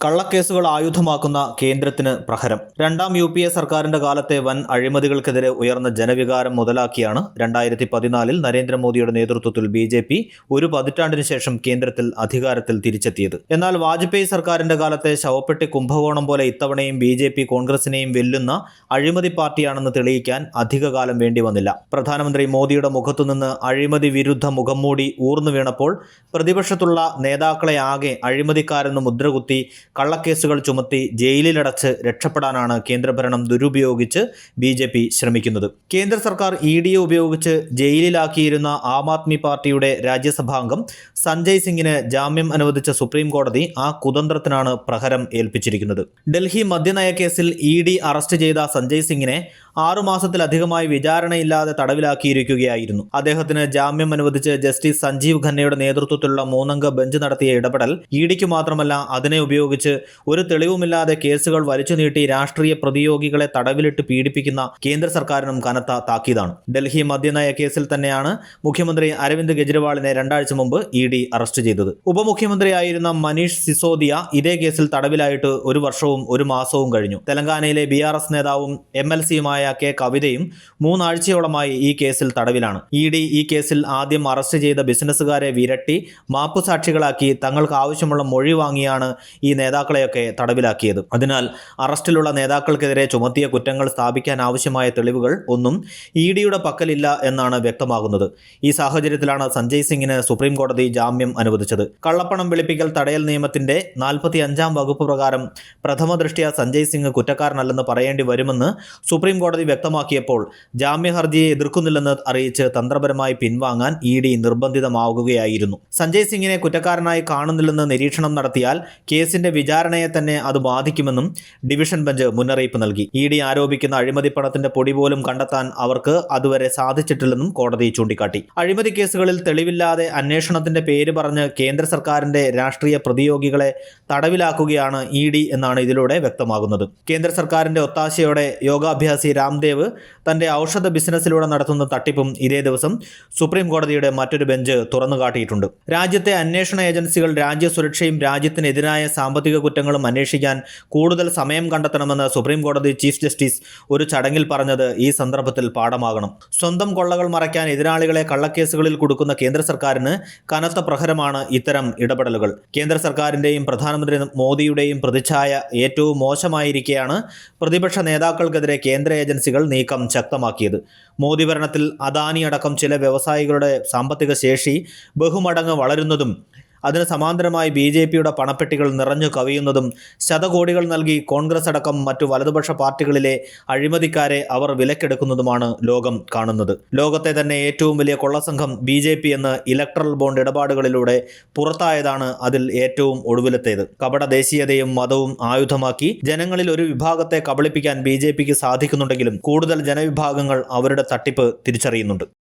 കള്ളക്കേസുകൾ ആയുധമാക്കുന്ന കേന്ദ്രത്തിന് പ്രഹരം. രണ്ടാം U P A സർക്കാരിന്റെ കാലത്തെ വൻ അഴിമതികൾക്കെതിരെ ഉയർന്ന ജനവികാരം മുതലാക്കിയാണ് രണ്ടായിരത്തി പതിനാലിൽ നരേന്ദ്രമോദിയുടെ നേതൃത്വത്തിൽ ബി ജെ പി ഒരു പതിറ്റാണ്ടിന് ശേഷം കേന്ദ്രത്തിൽ അധികാരത്തിൽ തിരിച്ചെത്തിയത്. എന്നാൽ വാജ്പേയി സർക്കാരിന്റെ കാലത്തെ ശവപ്പെട്ടി കുംഭകോണം പോലെ ഇത്തവണയും ബി ജെ പി കോൺഗ്രസിനെയും വെല്ലുന്ന അഴിമതി പാർട്ടിയാണെന്ന് തെളിയിക്കാൻ അധികകാലം വേണ്ടി വന്നില്ല. പ്രധാനമന്ത്രി മോദിയുടെ മുഖത്തുനിന്ന് അഴിമതി വിരുദ്ധ മുഖംമൂടി ഊർന്നു വീണപ്പോൾ പ്രതിപക്ഷത്തുള്ള നേതാക്കളെ ആകെ അഴിമതിക്കാരെന്ന് മുദ്രകുത്തി കള്ളക്കേസുകൾ ചുമത്തി ജയിലിലടച്ച് രക്ഷപ്പെടാനാണ് കേന്ദ്രഭരണം ദുരുപയോഗിച്ച് ബി ജെ പി ശ്രമിക്കുന്നത്. കേന്ദ്ര സർക്കാർ ഇ ഡിയെ ഉപയോഗിച്ച് ജയിലിലാക്കിയിരുന്ന ആം ആദ്മി പാർട്ടിയുടെ രാജ്യസഭാംഗം സഞ്ജയ് സിംഗിന് ജാമ്യം അനുവദിച്ച സുപ്രീം കോടതി ആ കുതന്ത്രത്തിനാണ് പ്രഹരം ഏൽപ്പിച്ചിരിക്കുന്നത്. ഡൽഹി മദ്യനയ കേസിൽ ഇ ഡി അറസ്റ്റ് ചെയ്ത സഞ്ജയ് സിംഗിനെ ആറുമാസത്തിലധികമായി വിചാരണയില്ലാതെ തടവിലാക്കിയിരിക്കുകയായിരുന്നു. അദ്ദേഹത്തിന് ജാമ്യം അനുവദിച്ച് ജസ്റ്റിസ് സഞ്ജീവ് ഖന്നയുടെ നേതൃത്വത്തിലുള്ള മൂന്നംഗ ബെഞ്ച് നടത്തിയ ഇടപെടൽ ഇ ഡിക്ക് മാത്രമല്ല അതിനെ ഉപയോഗിച്ച് ഒരു തെളിവുമില്ലാതെ കേസുകൾ വലിച്ചു നീട്ടി രാഷ്ട്രീയ പ്രതിയോഗികളെ തടവിലിട്ട് പീഡിപ്പിക്കുന്ന കേന്ദ്ര സർക്കാരിനും കനത്ത താക്കീതാണ്. ഡൽഹി മദ്യനയ കേസിൽ തന്നെയാണ് മുഖ്യമന്ത്രി അരവിന്ദ് കെജ്രിവാളിനെ രണ്ടാഴ്ച മുമ്പ് ഇ ഡി അറസ്റ്റ് ചെയ്തത്. ഉപമുഖ്യമന്ത്രിയായിരുന്ന മനീഷ് സിസോദിയ ഇതേ കേസിൽ തടവിലായിട്ട് ഒരു വർഷവും ഒരു മാസവും കഴിഞ്ഞു. തെലങ്കാനയിലെ ബി ആർ എസ് നേതാവും എം എൽ സിയുമായ കെ കവിതയും മൂന്നാഴ്ചയോളമായി ഈ കേസിൽ തടവിലാണ്. ഇ ഡി ഈ കേസിൽ ആദ്യം അറസ്റ്റ് ചെയ്ത ബിസിനസ്സുകാരെ വിരട്ടി മാപ്പുസാക്ഷികളാക്കി തങ്ങൾക്ക് ആവശ്യമുള്ള മൊഴി വാങ്ങിയാണ് ഈ നേതാക്കളെയൊക്കെ തടവിലാക്കിയത്. അതിനാൽ അറസ്റ്റിലുള്ള നേതാക്കൾക്കെതിരെ ചുമത്തിയ കുറ്റങ്ങൾ സ്ഥാപിക്കാൻ ആവശ്യമായ തെളിവുകൾ ഒന്നും ഇ ഡിയുടെ പക്കലില്ല എന്നാണ് വ്യക്തമാകുന്നത്. ഈ സാഹചര്യത്തിലാണ് സഞ്ജയ് സിംഗിന് സുപ്രീം കോടതി ജാമ്യം അനുവദിച്ചത്. കള്ളപ്പണം വെളുപ്പിക്കൽ തടയൽ നിയമത്തിന്റെ നാൽപ്പത്തി അഞ്ചാം വകുപ്പ് പ്രകാരം പ്രഥമ ദൃഷ്ട്യ സഞ്ജയ് സിംഗ് കുറ്റക്കാരനല്ലെന്ന് പറയേണ്ടി വരുമെന്ന് സുപ്രീം കോടതി വ്യക്തമാക്കിയപ്പോൾ ജാമ്യ ഹർജിയെ എതിർക്കുന്നില്ലെന്ന് അറിയിച്ച് തന്ത്രപരമായി പിൻവാങ്ങാൻ ഇ ഡി നിർബന്ധിതമാവുകയായിരുന്നു. സഞ്ജയ് സിംഗിനെ കുറ്റക്കാരനായി കാണുന്നില്ലെന്ന് നിരീക്ഷണം നടത്തിയാൽ കേസിന്റെ വിചാരണയെ തന്നെ അത് ബാധിക്കുമെന്നും ഡിവിഷൻ ബെഞ്ച് മുന്നറിയിപ്പ് നൽകി. ഇ ഡി ആരോപിക്കുന്ന അഴിമതി പണത്തിന്റെ പൊടി പോലും കണ്ടെത്താൻ അവർക്ക് അതുവരെ സാധിച്ചിട്ടില്ലെന്നും കോടതി ചൂണ്ടിക്കാട്ടി. അഴിമതി കേസുകളിൽ തെളിവില്ലാതെ അന്വേഷണത്തിന്റെ പേര് പറഞ്ഞ് കേന്ദ്ര സർക്കാരിന്റെ രാഷ്ട്രീയ പ്രതിയോഗികളെ തടവിലാക്കുകയാണ് ഇ ഡി എന്നാണ് ഇതിലൂടെ വ്യക്തമാകുന്നത്. കേന്ദ്ര സർക്കാരിന്റെ ഒത്താശയോടെ യോഗാഭ്യാസി രാംദേവ് തന്റെ ഔഷധ ബിസിനസ്സിലൂടെ നടത്തുന്ന തട്ടിപ്പും ഇതേ ദിവസം സുപ്രീം കോടതിയുടെ മറ്റൊരു ബെഞ്ച് തുറന്നുകാട്ടിയിട്ടുണ്ട്. രാജ്യത്തെ അന്വേഷണ ഏജൻസികൾ രാജ്യസുരക്ഷയും രാജ്യത്തിനെതിരായ സാമ്പത്തിക കുറ്റങ്ങളും അന്വേഷിക്കാൻ കൂടുതൽ സമയം കണ്ടെത്തണമെന്ന് സുപ്രീം കോടതി ചീഫ് ജസ്റ്റിസ് ഒരു ചടങ്ങിൽ പറഞ്ഞത് ഈ സന്ദർഭത്തിൽ പാഠമാകണം. സ്വന്തം കൊള്ളകൾ മറയ്ക്കാൻ എതിരാളികളെ കള്ളക്കേസുകളിൽ കൊടുക്കുന്ന കേന്ദ്ര സർക്കാരിന് കനത്ത പ്രഹരമാണ് ഇത്തരം ഇടപെടലുകൾ. കേന്ദ്ര സർക്കാരിന്റെയും പ്രധാനമന്ത്രി മോദിയുടെയും പ്രതിച്ഛായ ഏറ്റവും മോശമായിരിക്കെയാണ് പ്രതിപക്ഷ നേതാക്കൾക്കെതിരെ കേന്ദ്ര ഏജൻസികൾ നീക്കം ശക്തമാക്കിയത്. മോദി ഭരണത്തിൽ അദാനി അടക്കം ചില വ്യവസായികളുടെ സാമ്പത്തിക ശേഷി ബഹുമടങ്ങ് വളരുന്നതും അതിന് സമാന്തരമായി ബി ജെ പിയുടെ പണപ്പെട്ടികൾ നിറഞ്ഞു കവിയുന്നതും ശതകോടികൾ നൽകി കോൺഗ്രസ് അടക്കം മറ്റു വലതുപക്ഷ പാർട്ടികളിലെ അഴിമതിക്കാരെ അവർ വിലക്കെടുക്കുന്നതുമാണ് ലോകം കാണുന്നത്. ലോകത്തെ തന്നെ ഏറ്റവും വലിയ കൊള്ളസംഘം ബി ജെ പി എന്ന് ഇലക്ട്രൽ ബോണ്ട് ഇടപാടുകളിലൂടെ പുറത്തായതാണ് അതിൽ ഏറ്റവും ഒടുവിലത്തേത്. കപട ദേശീയതയും മതവും ആയുധമാക്കി ജനങ്ങളിൽ ഒരു വിഭാഗത്തെ കബളിപ്പിക്കാൻ ബി സാധിക്കുന്നുണ്ടെങ്കിലും കൂടുതൽ ജനവിഭാഗങ്ങൾ അവരുടെ തട്ടിപ്പ് തിരിച്ചറിയുന്നുണ്ട്.